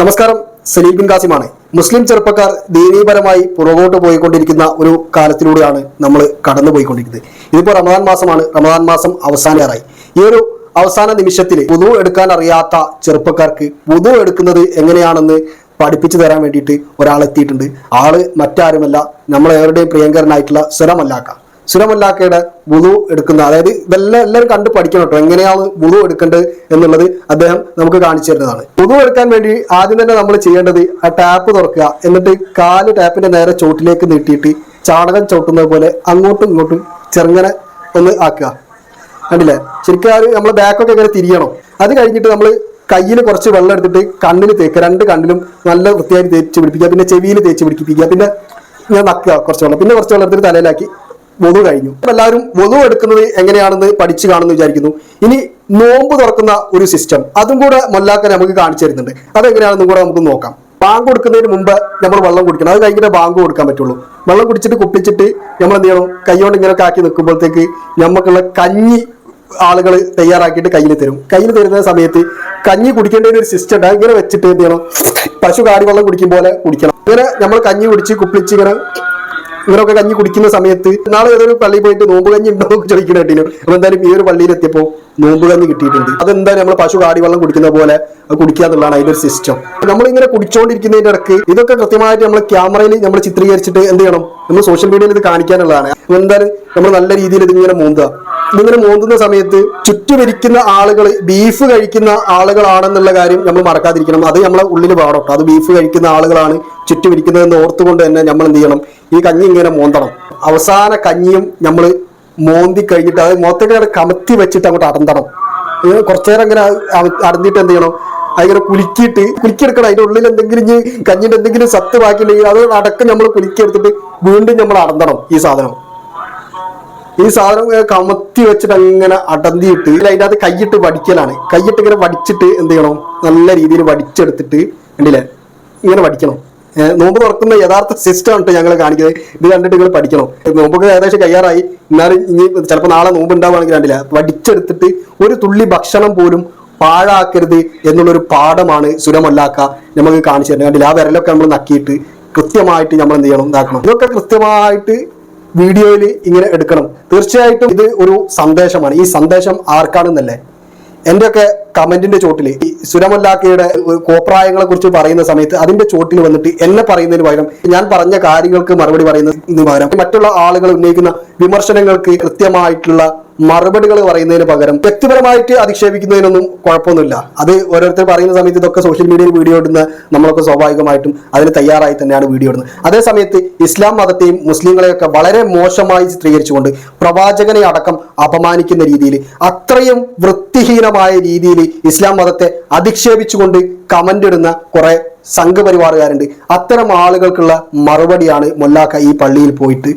നമസ്കാരം. സലീം ബിൻ കാസിമാണ് മുസ്ലിം ചെറുപ്പക്കാർ ദീനീപരമായി പുറകോട്ട് പോയിക്കൊണ്ടിരിക്കുന്ന ഒരു കാലത്തിലൂടെയാണ് നമ്മൾ കടന്നു പോയിക്കൊണ്ടിരിക്കുന്നത് ഇതിപ്പോൾ റമദാൻ മാസമാണ്. റമദാൻ മാസം അവസാനമായി ഈ ഒരു അവസാന നിമിഷത്തിൽ പുതു എടുക്കാൻ അറിയാത്ത ചെറുപ്പക്കാർക്ക് പുതു എടുക്കുന്നത് എങ്ങനെയാണെന്ന് പഠിപ്പിച്ചു തരാൻ വേണ്ടിയിട്ട് ഒരാൾ എത്തിയിട്ടുണ്ട് ആൾ മറ്റാരുമല്ല. നമ്മളേവരുടെയും പ്രിയങ്കരനായിട്ടുള്ള സുരമല്ലാക്ക സുരമല്ലാക്കയുടെ വുളു എടുക്കുന്ന അതായത് ഇതെല്ലാം എല്ലാവരും കണ്ട് പഠിക്കണം കേട്ടോ. എങ്ങനെയാണ് വുളു എടുക്കേണ്ടത് എന്നുള്ളത് അദ്ദേഹം നമുക്ക് കാണിച്ചു തരുന്നതാണ്. വുളു എടുക്കാൻ വേണ്ടി ആദ്യം തന്നെ നമ്മൾ ചെയ്യേണ്ടത് ആ ടാപ്പ് തുറക്കുക. എന്നിട്ട് കാൽ ടാപ്പിന്റെ നേരെ ചോട്ടിലേക്ക് നീട്ടിയിട്ട് ചാണകം ചവിട്ടുന്നത് പോലെ അങ്ങോട്ടും ഇങ്ങോട്ടും ചെറുങ്ങനെ ഒന്ന് ആക്കുക. കണ്ടില്ലേ? ശരിക്കും അത് നമ്മൾ ബാക്കൊക്കെ ഇങ്ങനെ തിരിയണം. അത് കഴിഞ്ഞിട്ട് നമ്മൾ കയ്യിൽ കുറച്ച് വെള്ളം എടുത്തിട്ട് കണ്ണിൽ തേക്കുക. രണ്ട് കണ്ണിലും നല്ല വൃത്തിയായി തേച്ച് പിടിപ്പിക്കുക. പിന്നെ ചെവിയിൽ തേച്ച് പിടിപ്പിക്കുക. പിന്നെ ഞാൻ നക്കുക. കുറച്ച് വെള്ളം. പിന്നെ കുറച്ച് വെള്ളം എടുത്തിട്ട് തലയിലാക്കി വധു കഴിഞ്ഞു. എല്ലാവരും വധു എടുക്കുന്നത് എങ്ങനെയാണെന്ന് പഠിച്ചു കാണുമെന്ന് വിചാരിക്കുന്നു. ഇനി നോമ്പ് തുറക്കുന്ന ഒരു സിസ്റ്റം അതും കൂടെ മല്ലാക്ക നമുക്ക് കാണിച്ചു തരുന്നുണ്ട്. അതെങ്ങനെയാണെന്നും കൂടെ നമുക്ക് നോക്കാം. ബാങ്ക് കൊടുക്കുന്നതിന് മുമ്പ് നമ്മൾ വെള്ളം കുടിക്കണം. അത് കഴിഞ്ഞിട്ട് ബാങ്ക് കൊടുക്കാൻ പറ്റുള്ളൂ. വെള്ളം കുടിച്ചിട്ട് കുപ്പിച്ചിട്ട് നമ്മൾ എന്ത് ചെയ്യണം? കൈകൊണ്ട് ഇങ്ങനെ കാക്കി നിൽക്കുമ്പോഴത്തേക്ക് നമുക്കുള്ള കഞ്ഞി ആളുകൾ തയ്യാറാക്കിയിട്ട് കയ്യിൽ തരും. കയ്യിൽ തരുന്ന സമയത്ത് കഞ്ഞി കുടിക്കേണ്ട ഒരു സിസ്റ്റം ഉണ്ട്. ഇങ്ങനെ വെച്ചിട്ട് എന്ത് ചെയ്യണം? പശു കാടി വെള്ളം കുടിക്കും പോലെ കുടിക്കണം. ഇങ്ങനെ നമ്മൾ കഞ്ഞി കുടിച്ച് കുപ്പിച്ച് ഇങ്ങനെ ഇവരൊക്കെ കഞ്ഞി കുടിക്കുന്ന സമയത്ത് നാളെ ഏതൊരു പള്ളി പോയിട്ട് നോമ്പ് കഞ്ഞി ഉണ്ടോ എന്ന് ചോദിക്കുന്ന കേട്ടിനു അപ്പൊ എന്തായാലും ഈ ഒരു പള്ളിയിൽ എത്തിയപ്പോൾ നോമ്പ് കഞ്ഞി കിട്ടിയിട്ടുണ്ട്. അതെന്തായാലും നമ്മൾ പശു കാടി വെള്ളം കുടിക്കുന്ന പോലെ എന്നുള്ളതാണ് അതിന്റെ ഒരു സിസ്റ്റം നമ്മളിങ്ങനെ കുടിച്ചുകൊണ്ടിരിക്കുന്നതിന്റെ ഇടയ്ക്ക് ഇതൊക്കെ കൃത്യമായിട്ട് നമ്മൾ ക്യാമറയിൽ നമ്മൾ ചിത്രീകരിച്ചിട്ട് എന്ത് ചെയ്യണം? നമ്മൾ സോഷ്യൽ മീഡിയയിൽ ഇത് കാണിക്കാനുള്ളതാണ്. എന്തായാലും നമ്മൾ നല്ല രീതിയിൽ ഇതിങ്ങനെ മൂന്തുക ഇതിങ്ങനെ മോന്തുന്ന സമയത്ത് ചുറ്റുമരിക്കുന്ന ആളുകൾ ബീഫ് കഴിക്കുന്ന ആളുകളാണെന്നുള്ള കാര്യം നമ്മൾ മറക്കാതിരിക്കണം. അത് നമ്മളെ ഉള്ളിൽ പാടട്ടോ അത് ബീഫ് കഴിക്കുന്ന ആളുകളാണ് ചുറ്റുമിരിക്കുന്നതെന്ന് ഓർത്തുകൊണ്ട് തന്നെ നമ്മൾ എന്ത് ചെയ്യണം? ഈ കഞ്ഞി ഇങ്ങനെ മോന്തണം. അവസാന കഞ്ഞിയും നമ്മൾ മോന്തി കഴിഞ്ഞിട്ട് അത് മൊത്തത്തിൽ കമത്തി വെച്ചിട്ട് അങ്ങോട്ട് അടന്തണം. കുറച്ചു നേരം അങ്ങനെ അടഞ്ഞിട്ട് എന്ത് ചെയ്യണം? അതിങ്ങനെ കുലുക്കിയിട്ട് കുലുക്കിയെടുക്കണം. അതിന്റെ ഉള്ളിൽ എന്തെങ്കിലും കഞ്ഞിന്റെ എന്തെങ്കിലും സത്ത് ബാക്കിയില്ലെങ്കിൽ അത് അടക്കം നമ്മൾ കുലുക്കിയെടുത്തിട്ട് വീണ്ടും നമ്മൾ അടന്തണം ഈ സാധനം. ഈ സാധനം കമത്തി വെച്ചിട്ട് അങ്ങനെ അടന്തിയിട്ട് അതിന്റെ അകത്ത് കൈയിട്ട് വടിക്കലാണ്. കൈയിട്ട് ഇങ്ങനെ വടിച്ചിട്ട് എന്ത് ചെയ്യണം? നല്ല രീതിയിൽ വടിച്ചെടുത്തിട്ട് ഉണ്ടല്ലേ ഇങ്ങനെ വടിക്കണം. നോമ്പ് തുറക്കുന്ന യഥാർത്ഥ സിസ്റ്റം ആണ് ഞങ്ങൾ കാണിക്കുന്നത്. ഇത് കണ്ടിട്ട് നിങ്ങൾ പഠിക്കണം. നോമ്പൊക്കെ ഏകദേശം കയ്യാറായി എന്നാലും ഇനി ചിലപ്പോൾ നാളെ നോമ്പ് ഉണ്ടാവുകയാണെങ്കിൽ കണ്ടില്ല? വടിച്ചെടുത്തിട്ട് ഒരു തുള്ളി ഭക്ഷണം പോലും പാഴാക്കരുത് എന്നുള്ളൊരു പാഠമാണ് സുരമല്ലാക്ക നമുക്ക് കാണിച്ചു തരുന്നത്. കണ്ടില്ല? ആ വിരലൊക്കെ നമ്മൾ നക്കിയിട്ട് കൃത്യമായിട്ട് നമ്മൾ എന്ത് ചെയ്യണം? ഇതാക്കണം. ഇതൊക്കെ കൃത്യമായിട്ട് വീഡിയോയിൽ ഇങ്ങനെ എടുക്കണം. തീർച്ചയായിട്ടും ഇത് ഒരു സന്ദേശമാണ്. ഈ സന്ദേശം ആർക്കാണെന്നല്ലേ? എന്റെയൊക്കെ കമന്റിന്റെ ചോട്ടിൽ ഈ സുരമല്ലാക്കയുടെ കോപ്രായങ്ങളെ കുറിച്ച് പറയുന്ന സമയത്ത് അതിന്റെ ചോട്ടിൽ വന്നിട്ട് എന്നെ പറയുന്നതിന് പകരം ഞാൻ പറഞ്ഞ കാര്യങ്ങൾക്ക് മറുപടി പറയുന്നതിന് പകരം മറ്റുള്ള ആളുകൾ ഉന്നയിക്കുന്ന വിമർശനങ്ങൾക്ക് കൃത്യമായിട്ടുള്ള മറുപടികൾ പറയുന്നതിന് പകരം വ്യക്തിപരമായിട്ട് അധിക്ഷേപിക്കുന്നതിനൊന്നും കുഴപ്പമൊന്നുമില്ല. അത് ഓരോരുത്തർ പറയുന്ന സമയത്ത് ഇതൊക്കെ സോഷ്യൽ മീഡിയയിൽ വീഡിയോ ഇടുന്ന നമ്മളൊക്കെ സ്വാഭാവികമായിട്ടും അതിന് തയ്യാറായി തന്നെയാണ് വീഡിയോ ഇടുന്നത്. അതേസമയത്ത് ഇസ്ലാം മതത്തെയും മുസ്ലിങ്ങളെയൊക്കെ വളരെ മോശമായി ചിത്രീകരിച്ചുകൊണ്ട് പ്രവാചകനെ അടക്കം അപമാനിക്കുന്ന രീതിയിൽ അത്രയും വൃത്തിഹീനമായ രീതിയിൽ ഇസ്ലാം മതത്തെ അധിക്ഷേപിച്ചുകൊണ്ട് കമന്റ് ഇടുന്ന കുറെ സംഘപരിവാറുകാരുണ്ട്. അത്തരം ആളുകൾക്കുള്ള മറുപടിയാണ് മൊല്ലാക്ക ഈ പള്ളിയിൽ പോയിട്ട്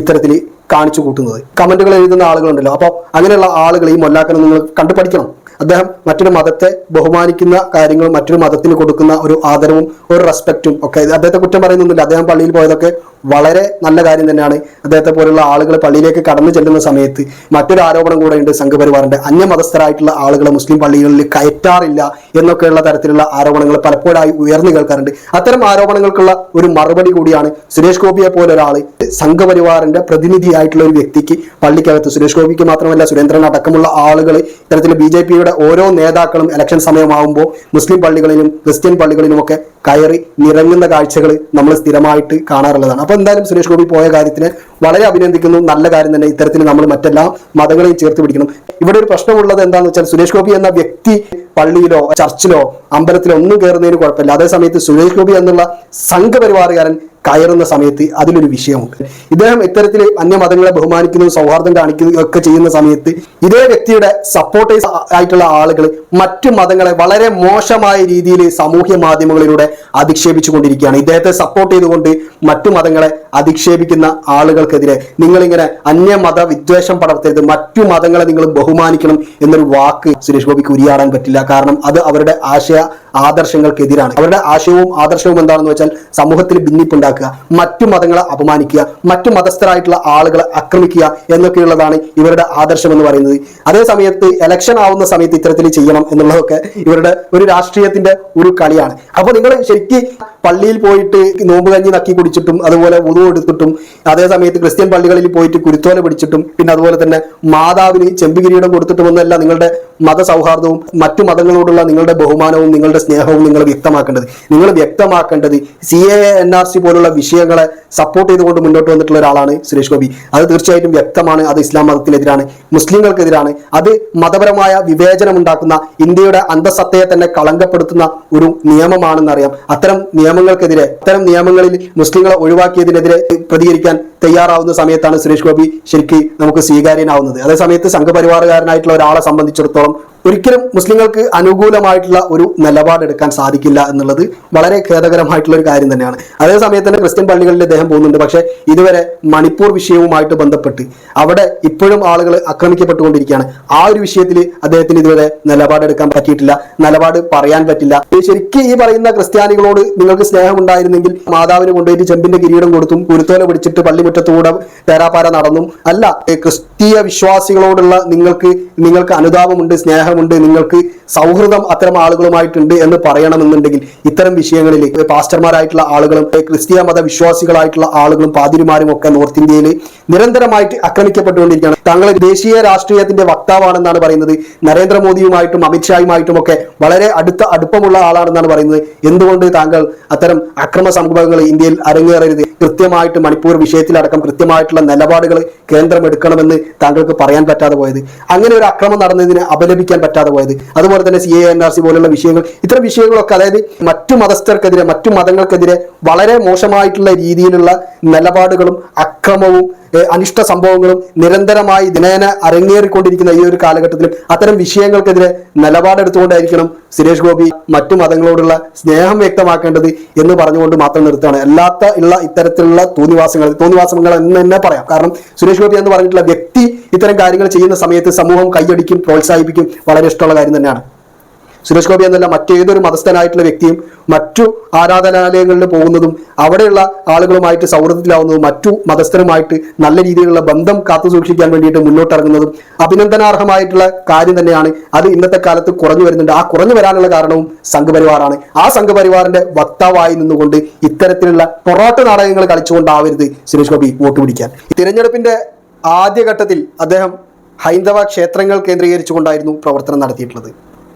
ഇത്തരത്തിൽ കാണിച്ചു കൂട്ടുന്നത്. കമന്റുകൾ എഴുതുന്ന ആളുകളുണ്ടല്ലോ. അപ്പോൾ അങ്ങനെയുള്ള ആളുകൾ ഈ മൊല്ലാക്കനെ നിങ്ങൾ കണ്ടു പഠിക്കണം അദ്ദേഹം മറ്റൊരു മതത്തെ ബഹുമാനിക്കുന്ന കാര്യങ്ങളും മറ്റൊരു മതത്തിന് കൊടുക്കുന്ന ഒരു ആദരവും ഒരു റെസ്പെക്റ്റും ഒക്കെ. അദ്ദേഹത്തെ കുറ്റം പറയുന്നൊന്നുമില്ല. അദ്ദേഹം പള്ളിയിൽ പോയതൊക്കെ വളരെ നല്ല കാര്യം തന്നെയാണ് അദ്ദേഹത്തെ പോലുള്ള ആളുകൾ പള്ളിയിലേക്ക് കടന്നു ചെല്ലുന്ന സമയത്ത് മറ്റൊരു ആരോപണം കൂടെ ഉണ്ട് സംഘപരിവാറിന്റെ അന്യമതസ്ഥരായിട്ടുള്ള ആളുകളെ മുസ്ലിം പള്ളികളിൽ കയറ്റാറില്ല എന്നൊക്കെയുള്ള തരത്തിലുള്ള ആരോപണങ്ങൾ പലപ്പോഴായി ഉയർന്നു കേൾക്കാറുണ്ട്. അത്തരം ആരോപണങ്ങൾക്കുള്ള ഒരു മറുപടി കൂടിയാണ് സുരേഷ് ഗോപിയെ പോലെ ഒരാൾ സംഘപരിവാറിന്റെ പ്രതിനിധിയായിട്ടുള്ള ഒരു വ്യക്തിക്ക് പള്ളിക്കകത്ത്. സുരേഷ് ഗോപിക്ക് മാത്രമല്ല സുരേന്ദ്രൻ അടക്കമുള്ള ആളുകൾ ഇത്തരത്തിൽ ബി ഓരോ നേതാക്കളും ഇലക്ഷൻ സമയമാകുമ്പോൾ മുസ്ലിം പള്ളികളിലും ക്രിസ്ത്യൻ പള്ളികളിലുമൊക്കെ കയറി നിറങ്ങുന്ന കാഴ്ചകൾ നമ്മൾ സ്ഥിരമായിട്ട് കാണാറുള്ളതാണ്. അപ്പോൾ എന്തായാലും സുരേഷ് ഗോപി പോയ കാര്യത്തിന് വളരെ അഭിനന്ദിക്കുന്നു. നല്ല കാര്യം തന്നെ ഇത്തരത്തിൽ നമ്മൾ മറ്റെല്ലാ മതങ്ങളെയും ചേർത്ത് പിടിക്കണം. ഇവിടെ ഒരു പ്രശ്നമുള്ളത് എന്താണെന്ന് വെച്ചാൽ സുരേഷ് ഗോപി എന്ന വ്യക്തി പള്ളിയിലോ ചർച്ചിലോ അമ്പലത്തിലോ ഒന്നും കയറുന്നതിന് കുഴപ്പമില്ല. അതേസമയത്ത് സുരേഷ് ഗോപി എന്നുള്ള സംഘപരിവാറുകാരൻ കയറുന്ന സമയത്ത് അതിലൊരു വിഷയമുണ്ട്. ഇദ്ദേഹം ഇത്തരത്തിൽ അന്യമതങ്ങളെ ബഹുമാനിക്കുന്നതും സൗഹാർദ്ദം കാണിക്കുന്നതും ഒക്കെ ചെയ്യുന്ന സമയത്ത് ഇതേ വ്യക്തിയുടെ സപ്പോർട്ടേഴ്സ് ആയിട്ടുള്ള ആളുകൾ മറ്റു മതങ്ങളെ വളരെ മോശമായ രീതിയിൽ സാമൂഹ്യ മാധ്യമങ്ങളിലൂടെ അധിക്ഷേപിച്ചു കൊണ്ടിരിക്കുകയാണ് ഇദ്ദേഹത്തെ സപ്പോർട്ട് ചെയ്തുകൊണ്ട് മറ്റു മതങ്ങളെ അധിക്ഷേപിക്കുന്ന ആളുകൾക്കെതിരെ നിങ്ങളിങ്ങനെ അന്യമത വിദ്വേഷം പടർത്തരുത് മറ്റു മതങ്ങളെ നിങ്ങൾ ബഹുമാനിക്കണം എന്നൊരു വാക്ക് സുരേഷ് ഗോപിക്ക് ഉരിയാടാൻ പറ്റില്ല. കാരണം അത് അവരുടെ ആശയ ആദർശങ്ങൾക്കെതിരാണ്. അവരുടെ ആശയവും ആദർശവും എന്താണെന്ന് വെച്ചാൽ സമൂഹത്തിൽ ഭിന്നിപ്പുണ്ടാക്കുക മറ്റു മതങ്ങളെ അപമാനിക്കുക മറ്റു മതസ്ഥരായിട്ടുള്ള ആളുകളെ ആക്രമിക്കുക എന്നൊക്കെയുള്ളതാണ് ഇവരുടെ ആദർശം എന്ന് പറയുന്നത്. അതേ സമയത്ത് ഇലക്ഷൻ ആവുന്ന സമയത്ത് ഇത്തരത്തിൽ ചെയ്യണം എന്നുള്ളതൊക്കെ ഇവരുടെ ഒരു രാഷ്ട്രീയത്തിന്റെ ഒരു കളിയാണ്. അപ്പോൾ നിങ്ങൾ ശരിക്കും പള്ളിയിൽ പോയിട്ട് നോമ്പ് കഞ്ഞി നക്കി കുടിച്ചിട്ടും അതുപോലെ ഉതു എടുത്തിട്ടും അതേ സമയത്ത് ക്രിസ്ത്യൻ പള്ളികളിൽ പോയിട്ട് കുരുത്തോല പിടിച്ചിട്ടും പിന്നെ അതുപോലെ തന്നെ മാതാവിന് ചെമ്പുകിരീടം കൊടുത്തിട്ടുമൊന്നല്ല നിങ്ങളുടെ മതസൗഹാർദ്ദവും മറ്റു മതങ്ങളോടുള്ള നിങ്ങളുടെ ബഹുമാനവും നിങ്ങളുടെ സ്നേഹവും നിങ്ങൾ വ്യക്തമാക്കേണ്ടത്. നിങ്ങൾ വ്യക്തമാക്കേണ്ടത് C A N R C പോലുള്ള വിഷയങ്ങളെ സപ്പോർട്ട് ചെയ്തുകൊണ്ട് മുന്നോട്ട് വന്നിട്ടുള്ള ഒരാളാണ് സുരേഷ് ഗോപി. അത് തീർച്ചയായിട്ടും വ്യക്തമാണ്. അത് ഇസ്ലാം മതത്തിനെതിരാണ് മുസ്ലിങ്ങൾക്കെതിരാണ്. അത് മതപരമായ വിവേചനം ഉണ്ടാക്കുന്ന ഇന്ത്യയുടെ അന്തസത്തയെ തന്നെ കളങ്കപ്പെടുത്തുന്ന ഒരു നിയമമാണെന്നറിയാം. അത്തരം നിയമങ്ങൾക്കെതിരെ അത്തരം നിയമങ്ങളിൽ മുസ്ലിങ്ങളെ ഒഴിവാക്കിയതിനെതിരെ പ്രതികരിക്കാൻ തയ്യാറാവുന്ന സമയത്താണ് സുരേഷ് ഗോപി ശരിക്ക് നമുക്ക് സ്വീകാര്യനാവുന്നത്. അതേ സമയത്ത് സംഘപരിവാറുകാരനായിട്ടുള്ള ഒരാളെ സംബന്ധിച്ചിടത്തോളം ഒരിക്കലും മുസ്ലിങ്ങൾക്ക് അനുകൂലമായിട്ടുള്ള ഒരു നിലപാടെടുക്കാൻ സാധിക്കില്ല എന്നുള്ളത് വളരെ ഖേദകരമായിട്ടുള്ള ഒരു കാര്യം തന്നെയാണ്. അതേ തന്നെ ക്രിസ്ത്യൻ പള്ളികളിൽ അദ്ദേഹം പോകുന്നുണ്ട്. പക്ഷേ ഇതുവരെ മണിപ്പൂർ വിഷയവുമായിട്ട് ബന്ധപ്പെട്ട് അവിടെ ഇപ്പോഴും ആളുകൾ ആക്രമിക്കപ്പെട്ടുകൊണ്ടിരിക്കുകയാണ്. ആ ഒരു വിഷയത്തിൽ അദ്ദേഹത്തിന് ഇതുവരെ നിലപാടെടുക്കാൻ പറ്റിയിട്ടില്ല നിലപാട് പറയാൻ പറ്റില്ല. ശരിക്കും ഈ പറയുന്ന ക്രിസ്ത്യാനികളോട് നിങ്ങൾക്ക് സ്നേഹമുണ്ടായിരുന്നെങ്കിൽ മാതാവിന് കൊണ്ടുപോയിട്ട് ചെമ്പിന്റെ കിരീടം കൊടുത്തും കുരുത്തോല പിടിച്ചിട്ട് പള്ളിമുറ്റത്തൂടെ തേരാപ്പാര നടന്നും. അല്ല ക്രിസ്തീയ വിശ്വാസികളോടുള്ള നിങ്ങൾക്ക് നിങ്ങൾക്ക് അനുതാപമുണ്ട് സ്നേഹമുണ്ട് നിങ്ങൾക്ക് സൗഹൃദം അത്തരം ആളുകളുമായിട്ടുണ്ട് എന്ന് പറയണമെന്നുണ്ടെങ്കിൽ ഇത്തരം വിഷയങ്ങളിൽ പാസ്റ്റർമാരായിട്ടുള്ള ആളുകളും ക്രിസ്തീയ മത വിശ്വാസികളായിട്ടുള്ള ആളുകളും പാതിരിമാരും ഒക്കെ നോർത്ത് ഇന്ത്യയിൽ നിരന്തരമായിട്ട് ആക്രമിക്കപ്പെട്ടുകൊണ്ടിരിക്കുകയാണ്. താങ്കൾ ദേശീയ രാഷ്ട്രീയത്തിന്റെ വക്താവാണെന്നാണ് പറയുന്നത്. നരേന്ദ്രമോദിയുമായിട്ടും അമിത്ഷായുമായിട്ടും ഒക്കെ വളരെ അടുത്ത അടുപ്പമുള്ള ആളാണെന്നാണ് പറയുന്നത്. എന്തുകൊണ്ട് താങ്കൾ അത്തരം അക്രമ സംഭവങ്ങൾ ഇന്ത്യയിൽ അരങ്ങേറരുത്? കൃത്യമായിട്ട് മണിപ്പൂർ വിഷയത്തിലടക്കം കൃത്യമായിട്ടുള്ള നിലപാടുകൾ കേന്ദ്രം എടുക്കണമെന്ന് താങ്കൾക്ക് പറയാൻ പറ്റാതെ പോയത്. അങ്ങനെ ഒരു അക്രമം നടന്നതിനെ അപലപിക്കാൻ പറ്റാതെ പോയത്. അതുപോലെ തന്നെ C A N R C പോലുള്ള വിഷയങ്ങൾ ഇത്തരം വിഷയങ്ങളൊക്കെ അതായത് മറ്റു മതസ്ഥർക്കെതിരെ മറ്റു മതങ്ങൾക്കെതിരെ വളരെ മോശമായിട്ടുള്ള രീതിയിലുള്ള നിലപാടുകളും അക്രമവും അനിഷ്ട സംഭവങ്ങളും നിരന്തരമായി ദിനേന അരങ്ങേറിക്കൊണ്ടിരിക്കുന്ന ഈ ഒരു കാലഘട്ടത്തിലും അത്തരം വിഷയങ്ങൾക്കെതിരെ നിലപാടെടുത്തുകൊണ്ടായിരിക്കണം സുരേഷ് ഗോപി മറ്റു മതങ്ങളോടുള്ള സ്നേഹം വ്യക്തമാക്കേണ്ടത് എന്ന് പറഞ്ഞുകൊണ്ട് മാത്രം നിർത്തുകയാണ്. അല്ലാത്ത ഉള്ള ഇത്തരത്തിലുള്ള തോന്നിവാസങ്ങൾ തോന്നിവാസങ്ങൾ എന്ന് തന്നെ പറയാം. കാരണം സുരേഷ് ഗോപി എന്ന് പറഞ്ഞിട്ടുള്ള വ്യക്തി ഇത്തരം കാര്യങ്ങൾ ചെയ്യുന്ന സമയത്ത് സമൂഹം കൈയടിക്കും പ്രോത്സാഹിപ്പിക്കും. വളരെ ഇഷ്ടമുള്ള കാര്യം തന്നെയാണ്. സുരേഷ് ഗോപി എന്നല്ല മറ്റേതൊരു മതസ്ഥനായിട്ടുള്ള വ്യക്തിയും മറ്റു ആരാധനാലയങ്ങളിൽ പോകുന്നതും അവിടെയുള്ള ആളുകളുമായിട്ട് സൗഹൃദത്തിലാവുന്നതും മറ്റു മതസ്ഥരുമായിട്ട് നല്ല രീതിയിലുള്ള ബന്ധം കാത്തു സൂക്ഷിക്കാൻ വേണ്ടിയിട്ട് മുന്നോട്ടിറങ്ങുന്നതും അഭിനന്ദനാർഹമായിട്ടുള്ള കാര്യം തന്നെയാണ്. അത് ഇന്നത്തെ കാലത്ത് കുറഞ്ഞു വരുന്നുണ്ട്. ആ കുറഞ്ഞു വരാനുള്ള കാരണവും സംഘപരിവാറാണ്. ആ സംഘപരിവാറിന്റെ വക്താവായി നിന്നുകൊണ്ട് ഇത്തരത്തിലുള്ള പൊറോട്ട നാടകങ്ങൾ കളിച്ചുകൊണ്ടാവരുത് സുരേഷ് ഗോപി വോട്ട് പിടിക്കാൻ. തിരഞ്ഞെടുപ്പിന്റെ ആദ്യഘട്ടത്തിൽ അദ്ദേഹം ഹൈന്ദവ ക്ഷേത്രങ്ങൾ കേന്ദ്രീകരിച്ചുകൊണ്ടായിരുന്നു പ്രവർത്തനം നടത്തിയിട്ടുള്ളത്.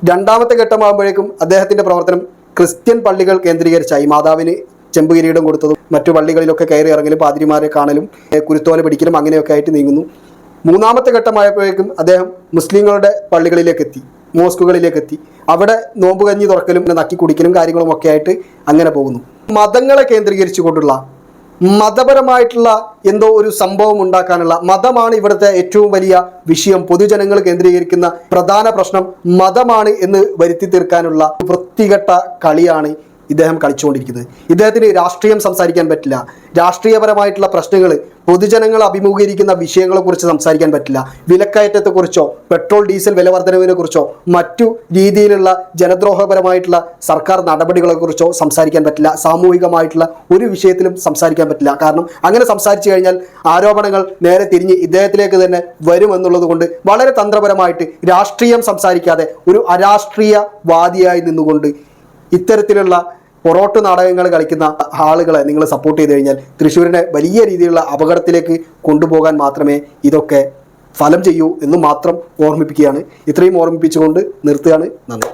രണ്ടാമത്തെ ഘട്ടമാകുമ്പോഴേക്കും അദ്ദേഹത്തിന്റെ പ്രവർത്തനം ക്രിസ്ത്യൻ പള്ളികൾ കേന്ദ്രീകരിച്ചായി. മാതാവിന് ചെമ്പ് കിരീടം കൊടുത്തതും മറ്റു പള്ളികളിലൊക്കെ കയറി ഇറങ്ങലും പാതിരിമാരെ കാണലും കുരുത്തോല പിടിക്കലും അങ്ങനെയൊക്കെ ആയിട്ട് നീങ്ങുന്നു. മൂന്നാമത്തെ ഘട്ടമായപ്പോഴേക്കും അദ്ദേഹം മുസ്ലിങ്ങളുടെ പള്ളികളിലേക്ക് എത്തി മോസ്കുകളിലേക്ക് എത്തി. അവിടെ നോമ്പ് കഞ്ഞി തുറക്കലും നക്കി കുടിക്കലും കാര്യങ്ങളും ഒക്കെ ആയിട്ട് അങ്ങനെ പോകുന്നു. മതങ്ങളെ കേന്ദ്രീകരിച്ചുകൊണ്ടുള്ള മതപരമായിട്ടുള്ള എന്തോ ഒരു സംഭവം ഉണ്ടാക്കാനുള്ള മതമാണ് ഇവിടുത്തെ ഏറ്റവും വലിയ വിഷയം. പൊതുജനങ്ങൾ കേന്ദ്രീകരിക്കുന്ന പ്രധാന പ്രശ്നം മതമാണ് എന്ന് വരുത്തി തീർക്കാനുള്ള വൃത്തികെട്ട കളിയാണ് ഇദ്ദേഹം കളിച്ചുകൊണ്ടിരിക്കുന്നത്. ഇദ്ദേഹത്തിന് രാഷ്ട്രീയം സംസാരിക്കാൻ പറ്റില്ല. രാഷ്ട്രീയപരമായിട്ടുള്ള പ്രശ്നങ്ങൾ പൊതുജനങ്ങൾ അഭിമുഖീകരിക്കുന്ന വിഷയങ്ങളെക്കുറിച്ച് സംസാരിക്കാൻ പറ്റില്ല. വിലക്കയറ്റത്തെക്കുറിച്ചോ പെട്രോൾ ഡീസൽ വില വർധനവിനെക്കുറിച്ചോ മറ്റു രീതിയിലുള്ള ജനദ്രോഹപരമായിട്ടുള്ള സർക്കാർ നടപടികളെക്കുറിച്ചോ സംസാരിക്കാൻ പറ്റില്ല. സാമൂഹികമായിട്ടുള്ള ഒരു വിഷയത്തിലും സംസാരിക്കാൻ പറ്റില്ല. കാരണം അങ്ങനെ സംസാരിച്ചു കഴിഞ്ഞാൽ ആരോപണങ്ങൾ നേരെ തിരിഞ്ഞ് ഇദ്ദേഹത്തിലേക്ക് തന്നെ വരുമെന്നുള്ളത് കൊണ്ട് വളരെ തന്ത്രപരമായിട്ട് രാഷ്ട്രീയം സംസാരിക്കാതെ ഒരു അരാഷ്ട്രീയവാദിയായി നിന്നുകൊണ്ട് ഇത്തരത്തിലുള്ള പൊറോട്ട് നാടകങ്ങൾ കളിക്കുന്ന ആളുകളെ നിങ്ങൾ സപ്പോർട്ട് ചെയ്ത് കഴിഞ്ഞാൽ തൃശ്ശൂരിനെ വലിയ രീതിയിലുള്ള അപകടത്തിലേക്ക് കൊണ്ടുപോകാൻ മാത്രമേ ഇതൊക്കെ ഫലം ചെയ്യൂ എന്ന് മാത്രം ഓർമ്മിപ്പിക്കുകയാണ്. ഇത്രയും ഓർമ്മിപ്പിച്ചുകൊണ്ട് നിർത്തുകയാണ്. നന്ദി.